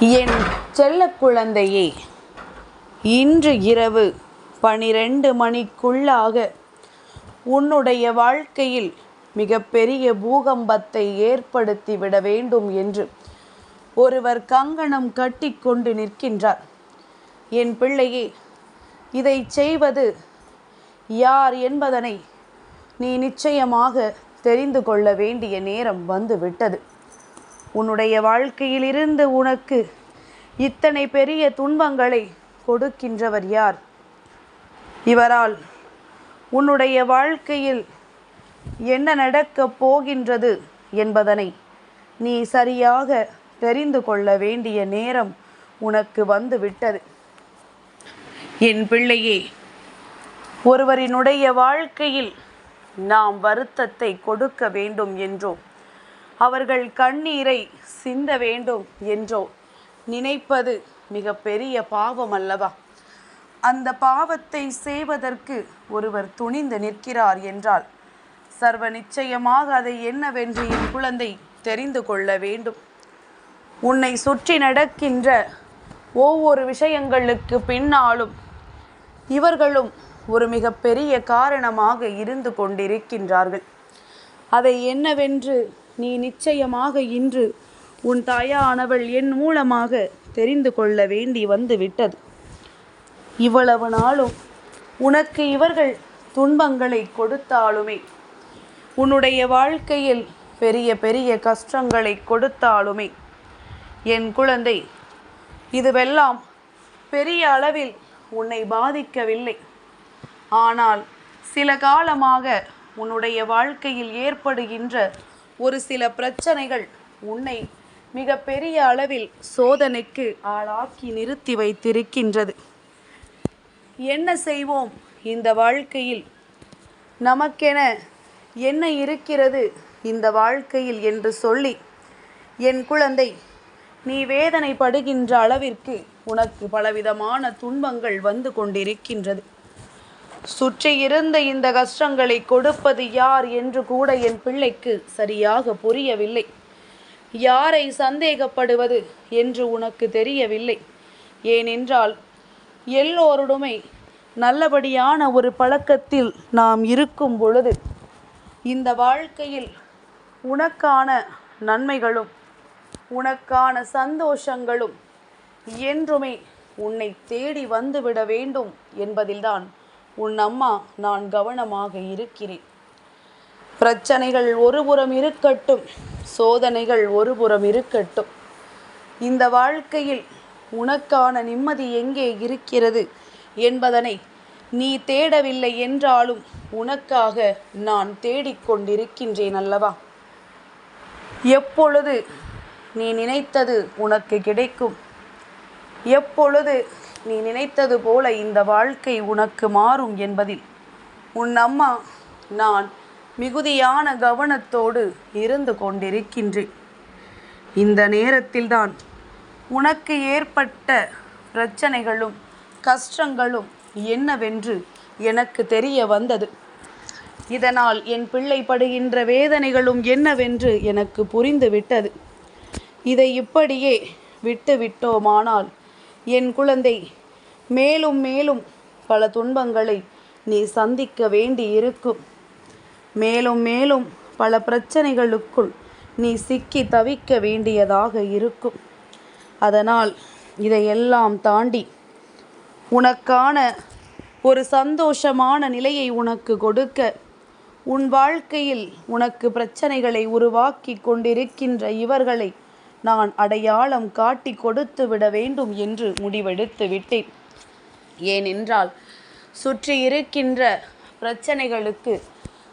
என் செல்ல குழந்தையே இன்று இரவு பனிரெண்டு மணிக்குள்ளாக உன்னுடைய வாழ்க்கையில் மிகப்பெரிய பூகம்பத்தை ஏற்படுத்திவிட வேண்டும் என்று ஒருவர் கங்கணம் கட்டிக்கொண்டு நிற்கின்றார். என் பிள்ளையே இதை செய்வது யார் என்பதனை நீ நிச்சயமாக தெரிந்து கொள்ள வேண்டிய நேரம் வந்துவிட்டது. உன்னுடைய வாழ்க்கையிலிருந்து உனக்கு இத்தனை பெரிய துன்பங்களை கொடுக்கின்றவர் யார்? இவரால் உன்னுடைய வாழ்க்கையில் என்ன நடக்கப் போகின்றது என்பதனை நீ சரியாக தெரிந்து கொள்ள வேண்டிய நேரம் உனக்கு வந்து விட்டது என் பிள்ளையே ஒருவரினுடைய வாழ்க்கையில் நாம் வருத்தத்தை கொடுக்க வேண்டும் என்றோ அவர்கள் கண்ணீரை சிந்த வேண்டும் என்றோ நினைப்பது மிக பெரிய பாவம் அல்லவா அந்த பாவத்தை செய்வதற்கு ஒருவர் துணிந்து நிற்கிறார் என்றால் சர்வ நிச்சயமாக அதை என்னவென்று என் குழந்தை தெரிந்து கொள்ள வேண்டும். உன்னை சுற்றி நடக்கின்ற ஒவ்வொரு விஷயங்களுக்கு பின்னாலும் இவர்களும் ஒரு மிகப்பெரிய காரணமாக இருந்து கொண்டிருக்கின்றார்கள். அதை என்னவென்று நீ நிச்சயமாக இன்று உன் தாயானவள் என் மூலமாக தெரிந்து கொள்ள வேண்டி வந்து விட்டது. இவ்வளவு நாளும் உனக்கு இவர்கள் துன்பங்களை கொடுத்தாலுமே உன்னுடைய வாழ்க்கையில் பெரிய பெரிய கஷ்டங்களை கொடுத்தாலுமே என் குழந்தை இதுவெல்லாம் பெரிய அளவில் உன்னை பாதிக்கவில்லை. ஆனால் சில காலமாக உன்னுடைய வாழ்க்கையில் ஏற்படுகின்ற ஒரு சில பிரச்சனைகள் உன்னை மிக பெரிய அளவில் சோதனைக்கு ஆளாக்கி நிறுத்தி வைத்திருக்கின்றது. என்ன செய்வோம்? இந்த வாழ்க்கையில் நமக்கென என்ன இருக்கிறது? இந்த வாழ்க்கையில் என்று சொல்லி என் குழந்தை நீ வேதனைப்படுகின்ற அளவிற்கு உனக்கு பலவிதமான துன்பங்கள் வந்து கொண்டிருக்கின்றது. சுற்றி இருந்த இந்த கஷ்டங்களை கொடுப்பது யார் என்று கூட என் பிள்ளைக்கு சரியாக புரியவில்லை. யாரை சந்தேகப்படுவது என்று உனக்கு தெரியவில்லை. ஏனென்றால் எல்லோருடுமே நல்லபடியான ஒரு பழக்கத்தில் நாம் இருக்கும் பொழுது இந்த வாழ்க்கையில் உனக்கான நன்மைகளும் உனக்கான சந்தோஷங்களும் என்றுமே உன்னை தேடி வந்துவிட வேண்டும் என்பதில்தான் உன் அம்மா நான் கவனமாக இருக்கிறேன். பிரச்சனைகள் ஒருபுறம் இருக்கட்டும் சோதனைகள் ஒருபுறம் இருக்கட்டும். இந்த வாழ்க்கையில் உனக்கான நிம்மதி எங்கே இருக்கிறது என்பதனை நீ தேடவில்லை என்றாலும் உனக்காக நான் தேடிக்கொண்டிருக்கின்றேன் அல்லவா? எப்பொழுது நீ நினைத்தது உனக்கு கிடைக்கும்? எப்பொழுது நீ நினைத்தது போல இந்த வாழ்க்கை உனக்கு மாறும் என்பதில். உன் அம்மா நான் மிகுதியான கவனத்தோடு இருந்து கொண்டிருக்கின்றேன். இந்த நேரத்தில்தான் உனக்கு ஏற்பட்ட பிரச்சனைகளும் கஷ்டங்களும் என்னவென்று எனக்கு தெரிய வந்தது. இதனால் என் பிள்ளை படுகின்ற வேதனைகளும் என்னவென்று எனக்கு புரிந்துவிட்டது. இதை இப்படியே விட்டுவிட்டோமானால் என் குழந்தை மேலும் மேலும் பல துன்பங்களை நீ சந்திக்க வேண்டி இருக்கும் மேலும் மேலும் பல பிரச்சனைகளுக்குள் நீ சிக்கி தவிக்க வேண்டியதாக இருக்கும். அதனால் இதையெல்லாம் தாண்டி உனக்கான ஒரு சந்தோஷமான நிலையை உனக்கு கொடுக்க உன் வாழ்க்கையில் உனக்கு பிரச்சனைகளை உருவாக்கி கொண்டிருக்கின்ற இவர்களை நான் அடையாளம் காட்டி கொடுத்து விட வேண்டும் என்று முடிவெடுத்து விட்டேன். ஏனென்றால் சுற்றி இருக்கின்ற பிரச்சனைகளுக்கு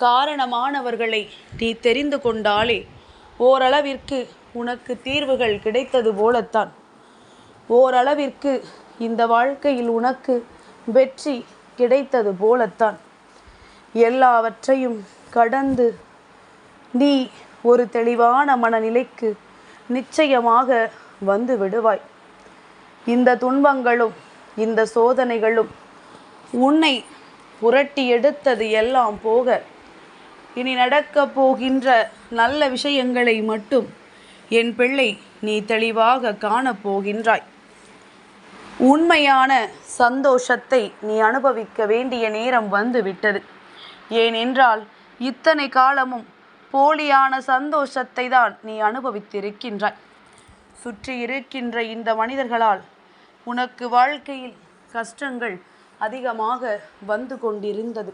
காரணமானவர்களை நீ தெரிந்து கொண்டாலே ஓரளவிற்கு உனக்கு தீர்வுகள் கிடைத்தது போலத்தான். ஓரளவிற்கு இந்த வாழ்க்கையில் உனக்கு வெற்றி கிடைத்தது போலத்தான். எல்லாவற்றையும் கடந்து நீ ஒரு தெளிவான மனநிலைக்கு நிச்சயமாக வந்து விடுவாய். இந்த துன்பங்களும் இந்த சோதனைகளும் உன்னை புரட்டி எடுத்தது எல்லாம் போக இனி நடக்கப் போகின்ற நல்ல விஷயங்களை மட்டும் என் பிள்ளை நீ தெளிவாக காணப்போகின்றாய் உண்மையான சந்தோஷத்தை நீ அனுபவிக்க வேண்டிய நேரம் வந்து விட்டது. ஏனென்றால் இத்தனை காலமும் போலியான சந்தோஷத்தை தான் நீ அனுபவித்திருக்கின்றாய். சுற்றி இருக்கின்ற இந்த மனிதர்களால் உனக்கு வாழ்க்கையில் கஷ்டங்கள் அதிகமாக வந்து கொண்டிருந்தது.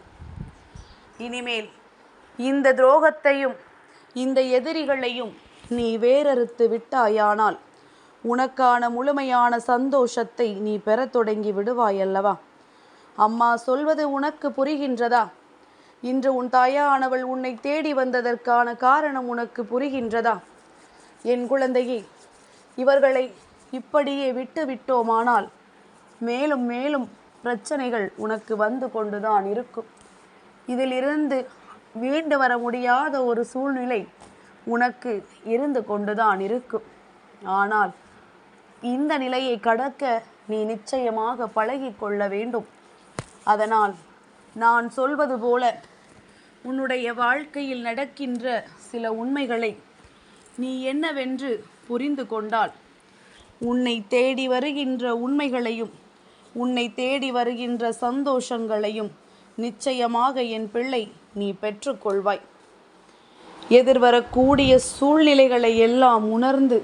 இனிமேல் இந்த துரோகத்தையும் இந்த எதிரிகளையும் நீ வேறறுத்து விட்டாயானால் உனக்கான முழுமையான சந்தோஷத்தை நீ பெறத் தொடங்கி விடுவாயல்லவா? அம்மா சொல்வது உனக்கு புரிகின்றதா? இன்று உன் தாயானவள் உன்னை தேடி வந்ததற்கான காரணம் உனக்கு புரிகின்றதா? என் குழந்தையே இவர்களை இப்படியே விட்டு விட்டோமானால் மேலும் மேலும் பிரச்சனைகள் உனக்கு வந்து கொண்டுதான் இருக்கும். இதிலிருந்து மீண்டு வர முடியாத ஒரு சூழ்நிலை உனக்கு இருந்து கொண்டுதான் இருக்கும். ஆனால் இந்த நிலையை கடக்க நீ நிச்சயமாக பழகி கொள்ள வேண்டும். அதனால் நான் சொல்வது போல உன்னுடைய வாழ்க்கையில் நடக்கின்ற சில உண்மைகளை நீ என்னவென்று புரிந்து கொண்டால் உன்னை தேடி வருகின்ற உண்மைகளையும் உன்னை தேடி வருகின்ற சந்தோஷங்களையும் நிச்சயமாக என் பிள்ளை நீ பெற்றுக்கொள்வாய். எதிர்வரக்கூடிய சூழ்நிலைகளை எல்லாம் உணர்ந்து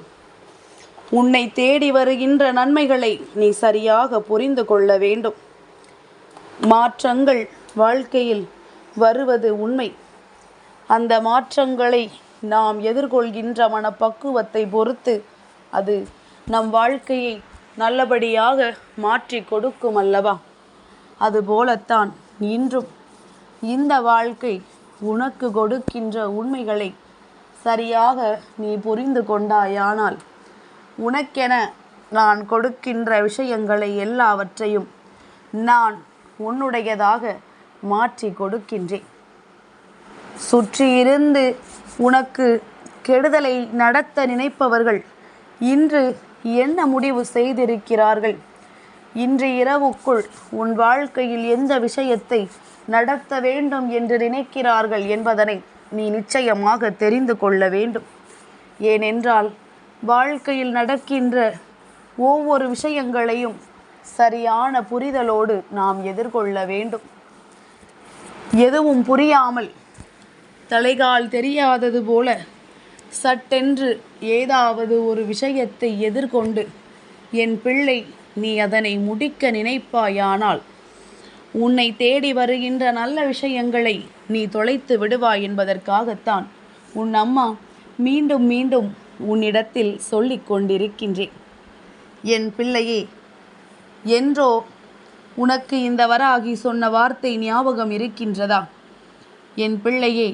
உன்னை தேடி வருகின்ற நன்மைகளை நீ சரியாக புரிந்து கொள்ள வேண்டும். மாற்றங்கள் வாழ்க்கையில் வருவது உண்மை. அந்த மாற்றங்களை நாம் எதிர்கொள்கின்ற மனப்பக்குவத்தை பொறுத்து அது நம் வாழ்க்கையை நல்லபடியாக மாற்றி கொடுக்கும் அல்லவா? அதுபோலத்தான் இன்றும். இந்த வாழ்க்கை உனக்கு கொடுக்கின்ற உண்மைகளை சரியாக நீ புரிந்து கொண்டாயானால் உனக்கென நான் கொடுக்கின்ற விஷயங்களை எல்லாவற்றையும் நான் உன்னுடையதாக மாற்றி கொடுக்கின்றேன். சுற்றியிருந்து உனக்கு கெடுதலை நடத்த நினைப்பவர்கள் இன்று என்ன முடிவு செய்திருக்கிறார்கள்? இன்று இரவுக்குள் உன் வாழ்க்கையில் எந்த விஷயத்தை நடத்த வேண்டும் என்று நினைக்கிறார்கள் என்பதனை நீ நிச்சயமாக தெரிந்து கொள்ள வேண்டும். ஏனென்றால் வாழ்க்கையில் நடக்கின்ற ஒவ்வொரு விஷயங்களையும் சரியான புரிதலோடு நாம் எதிர்கொள்ள வேண்டும். எதுவும் புரியாமல் தலைகால் தெரியாதது போல சட்டென்று ஏதாவது ஒரு விஷயத்தை எதிர்கொண்டு என் பிள்ளை நீ அதனை முடிக்க நினைப்பாயானால் உன்னை தேடி வருகின்ற நல்ல விஷயங்களை நீ தொலைத்து விடுவாய் என்பதற்காகத்தான் உன் அம்மா மீண்டும் மீண்டும் உன்னிடத்தில் சொல்லிக் கொண்டிருக்கின்றேன். என் பிள்ளையே என்றோ உனக்கு இந்த வராகி சொன்ன வார்த்தை ஞாபகம் இருக்கின்றதா? என் பிள்ளையே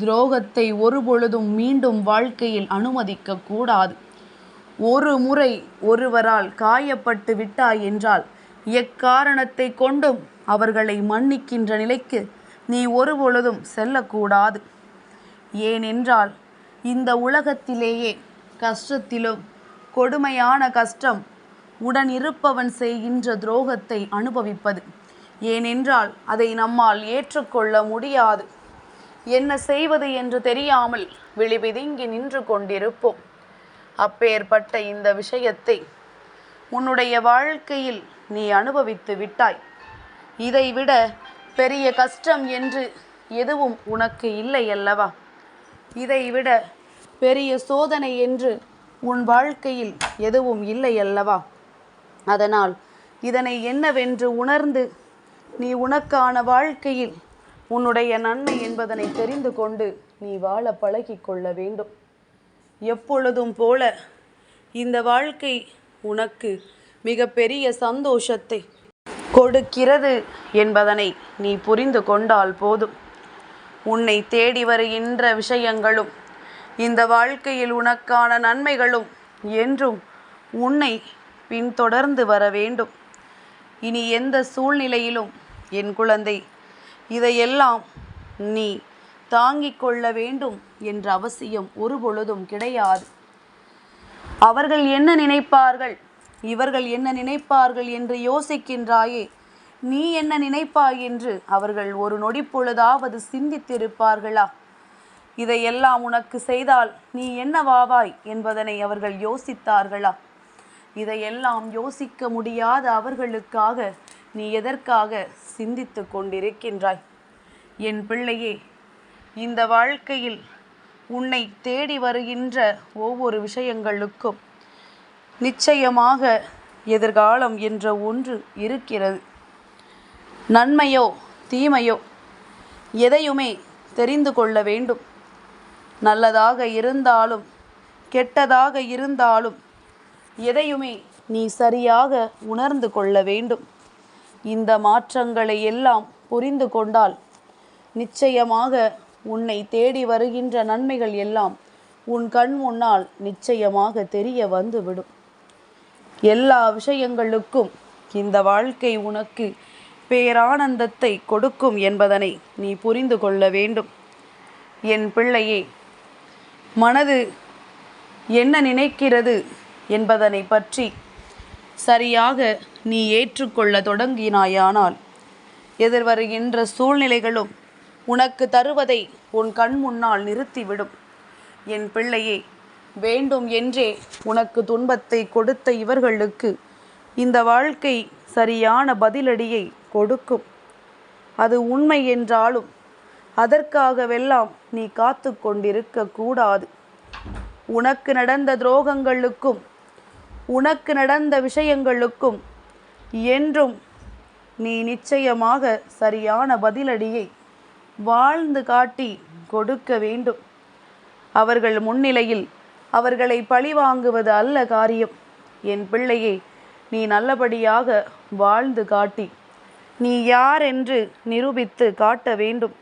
துரோகத்தை ஒருபொழுதும் மீண்டும் வாழ்க்கையில் அனுமதிக்க கூடாது. ஒரு முறை ஒருவரால் காயப்பட்டு விட்டாய் என்றால் எக்காரணத்தை கொண்டும் அவர்களை மன்னிக்கின்ற நிலைக்கு நீ ஒருபொழுதும் செல்லக்கூடாது. ஏனென்றால் இந்த உலகத்திலேயே கஷ்டத்திலும் கொடுமையான கஷ்டம் உடன் இருப்பவன் செய்கின்ற துரோகத்தை அனுபவிப்பது. ஏனென்றால் அதை நம்மால் ஏற்றுக்கொள்ள முடியாது. என்ன செய்வது என்று தெரியாமல் விழிபிதுங்கி நின்று கொண்டிருப்போம். அப்பேற்பட்ட இந்த விஷயத்தை உன்னுடைய வாழ்க்கையில் நீ அனுபவித்து விட்டாய். இதைவிட பெரிய கஷ்டம் என்று எதுவும் உனக்கு இல்லை அல்லவா? இதைவிட பெரிய சோதனை என்று உன் வாழ்க்கையில் எதுவும் இல்லை அல்லவா? அதனால் இதனை என்னவென்று உணர்ந்து நீ உனக்கான வாழ்க்கையில் உன்னுடைய நன்மை என்பதனை தெரிந்து கொண்டு நீ வாழ பழகி கொள்ள வேண்டும். எப்பொழுதும் போல இந்த வாழ்க்கை உனக்கு மிகப்பெரிய சந்தோஷத்தை கொடுக்கிறது என்பதனை நீ புரிந்து கொண்டால் போதும். உன்னை தேடி வருகின்ற விஷயங்களும் இந்த வாழ்க்கையில் உனக்கான நன்மைகளும் என்றும் உன்னை பின்தொடர்ந்து வர வேண்டும். இனி எந்த சூழ்நிலையிலும் என் குழந்தை இதையெல்லாம் நீ தாங்கிக் கொள்ள வேண்டும் என்ற அவசியம் ஒரு பொழுதும் கிடையாது. அவர்கள் என்ன நினைப்பார்கள்? இவர்கள் என்ன நினைப்பார்கள் என்று யோசிக்கின்றாயே. நீ என்ன நினைப்பாய் என்று அவர்கள் ஒரு நொடி பொழுதாவது சிந்தித்திருப்பார்களா? இதையெல்லாம் உனக்கு செய்தால் நீ என்னவாவாய் என்பதனை அவர்கள் யோசித்தார்களா? இதையெல்லாம் யோசிக்க முடியாத அவர்களுக்காக நீ எதற்காக சிந்தித்து கொண்டிருக்கின்றாய்? என் பிள்ளையே இந்த வாழ்க்கையில் உன்னை தேடி வருகின்ற ஒவ்வொரு விஷயங்களுக்கும் நிச்சயமாக எதிர்காலம் என்ற ஒன்று இருக்கிறது. நன்மையோ தீமையோ எதையுமே தெரிந்து கொள்ள வேண்டும். நல்லதாக இருந்தாலும் கெட்டதாக இருந்தாலும் எதையுமே நீ சரியாக உணர்ந்து கொள்ள வேண்டும். இந்த மாற்றங்களை எல்லாம் புரிந்து கொண்டால் நிச்சயமாக உன்னை தேடி வருகின்ற நன்மைகள் எல்லாம் உன் கண் முன்னால் நிச்சயமாக தெரிய வந்துவிடும். எல்லா விஷயங்களுக்கும் இந்த வாழ்க்கை உனக்கு பேரானந்தத்தை கொடுக்கும் என்பதனை நீ புரிந்து கொள்ள வேண்டும். என் பிள்ளையே மனது என்ன நினைக்கிறது என்பதனை பற்றி சரியாக நீ ஏற்றுக்கொள்ள தொடங்கினாயானால் எதிர்வருகின்ற சூழ்நிலைகளும் உனக்கு தருவதை உன் கண் முன்னால் நிறுத்திவிடும். என் பிள்ளையே வேண்டும் என்றே உனக்கு துன்பத்தை கொடுத்த இவர்களுக்கு இந்த வாழ்க்கை சரியான பதிலடியை கொடுக்கும். அது உண்மை என்றாலும் அதற்காகவெல்லாம் நீ காத்து கொண்டிருக்க கூடாது உனக்கு நடந்த துரோகங்களுக்கும் உனக்கு நடந்த விஷயங்களுக்கும் என்றும் நீ நிச்சயமாக சரியான பதிலடியை வாழ்ந்து காட்டி கொடுக்க வேண்டும். அவர்கள் முன்னிலையில் அவர்களை பழிவாங்குவது அல்ல காரியம். என் பிள்ளையே நீ நல்லபடியாக வாழ்ந்து காட்டி நீ யார் என்று நிரூபித்து காட்ட வேண்டும்.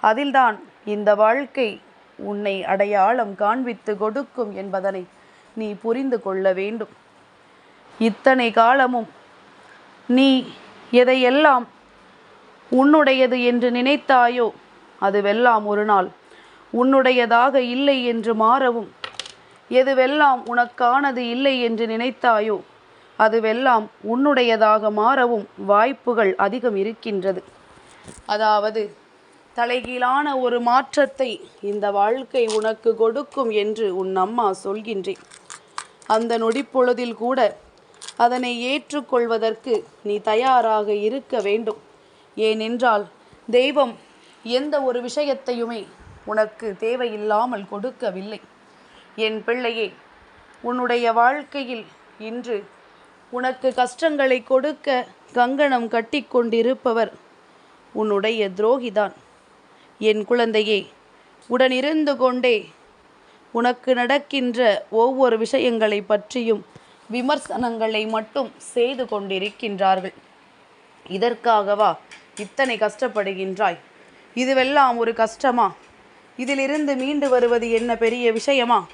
அதில்தான் இந்த வாழ்க்கை உன்னை அடையாளம் காண்பித்து கொடுக்கும் என்பதனை நீ புரிந்து கொள்ள வேண்டும். இத்தனை காலமும் நீ எதையெல்லாம் உன்னுடையது என்று நினைத்தாயோ அதுவெல்லாம் ஒரு நாள் உன்னுடையதாக இல்லை என்று மாறவும் எதுவெல்லாம் உனக்கானது இல்லை என்று நினைத்தாயோ அதுவெல்லாம் உன்னுடையதாக மாறவும் வாய்ப்புகள் அதிகம் இருக்கின்றது. அதாவது தலைகீழான ஒரு மாற்றத்தை இந்த வாழ்க்கை உனக்கு கொடுக்கும் என்று உன் அம்மா சொல்கின்றேன். அந்த நொடிப்பொழுதில் கூட அதனை ஏற்றுக்கொள்வதற்கு நீ தயாராக இருக்க வேண்டும். ஏனென்றால் தெய்வம் எந்த ஒரு விஷயத்தையுமே உனக்கு தேவையில்லாமல் கொடுக்கவில்லை. என் பிள்ளையே உன்னுடைய வாழ்க்கையில் இன்று உனக்கு கஷ்டங்களை கொடுக்க கங்கணம் கட்டி கொண்டிருப்பவர் உன்னுடைய துரோகிதான். என் குழந்தையே உடனிருந்து கொண்டே உனக்கு நடக்கின்ற ஒவ்வொரு விஷயங்களை பற்றியும் விமர்சனங்களை மட்டும் செய்து கொண்டிருக்கின்றார்கள். இதற்காகவா இத்தனை கஷ்டப்படுகின்றாய்? இதுவெல்லாம் ஒரு கஷ்டமா? இதிலிருந்து மீண்டு வருவது என்ன பெரிய விஷயமா?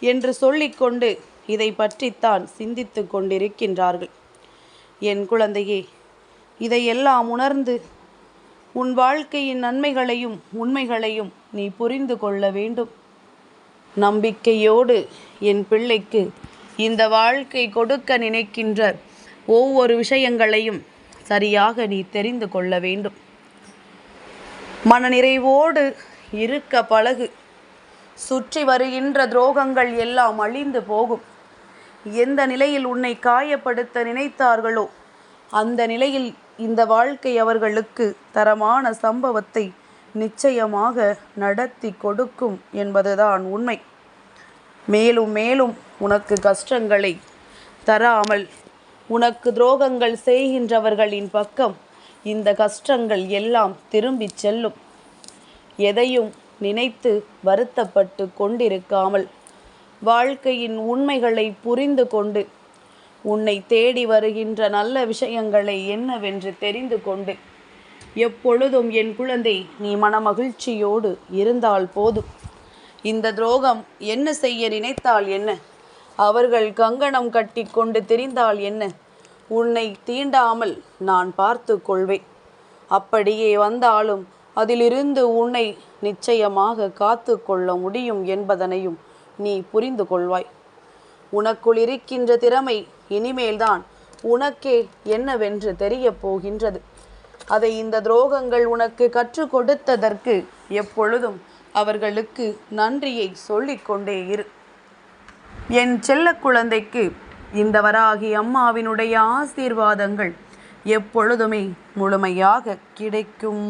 என்று சொல்லிக்கொண்டு இதை பற்றித்தான் சிந்தித்து கொண்டிருக்கின்றார்கள். என் குழந்தையே இதையெல்லாம் உணர்ந்து உன் வாழ்க்கையின் நன்மைகளையும் உண்மைகளையும் நீ புரிந்து கொள்ள வேண்டும். நம்பிக்கையோடு என் பிள்ளைக்கு இந்த வாழ்க்கை கொடுக்க நினைக்கின்ற ஒவ்வொரு விஷயங்களையும் சரியாக நீ தெரிந்து கொள்ள வேண்டும். மனநிறைவோடு இருக்க பழகு. சுற்றி வருகின்ற துரோகங்கள் எல்லாம் அழிந்து போகும். எந்த நிலையில் உன்னை காயப்படுத்த நினைத்தார்களோ அந்த நிலையில் இந்த வாழ்க்கை அவர்களுக்கு தரமான சம்பவத்தை நிச்சயமாக நடத்தி கொடுக்கும் என்பதுதான் உண்மை. மேலும் மேலும் உனக்கு கஷ்டங்களை தராமல் உனக்கு துரோகங்கள் செய்கின்றவர்களின் பக்கம் இந்த கஷ்டங்கள் எல்லாம் திரும்பிச் செல்லும். எதையும் நினைத்து வருத்தப்பட்டு கொண்டிருக்காமல் வாழ்க்கையின் உண்மைகளை புரிந்து கொண்டு உன்னை தேடி வருகின்ற நல்ல விஷயங்களை என்னவென்று தெரிந்து கொண்டு எப்பொழுதும் என் குழந்தை நீ மனமகிழ்ச்சியோடு இருந்தால் போதும் இந்த துரோகம் என்ன செய்ய நினைத்தால் என்ன? அவர்கள் கங்கணம் கட்டி கொண்டு தெரிந்தால் என்ன? உன்னை தீண்டாமல் நான் பார்த்து கொள்வேன். அப்படியே வந்தாலும் அதிலிருந்து உன்னை நிச்சயமாக காத்து கொள்ள முடியும் என்பதனையும் நீ புரிந்து கொள்வாய். உனக்குள் இருக்கின்ற திறமை இனிமேல்தான் உனக்கே என்னவென்று தெரியப் போகின்றது. அதை இந்த துரோகங்கள் உனக்கு கற்றுக் கொடுத்ததற்கு எப்பொழுதும் அவர்களுக்கு நன்றியை சொல்லிக்கொண்டே இரு. என் செல்ல குழந்தைக்கு இந்த வராகி அம்மாவினுடைய ஆசீர்வாதங்கள் எப்பொழுதுமே முழுமையாக கிடைக்கும்.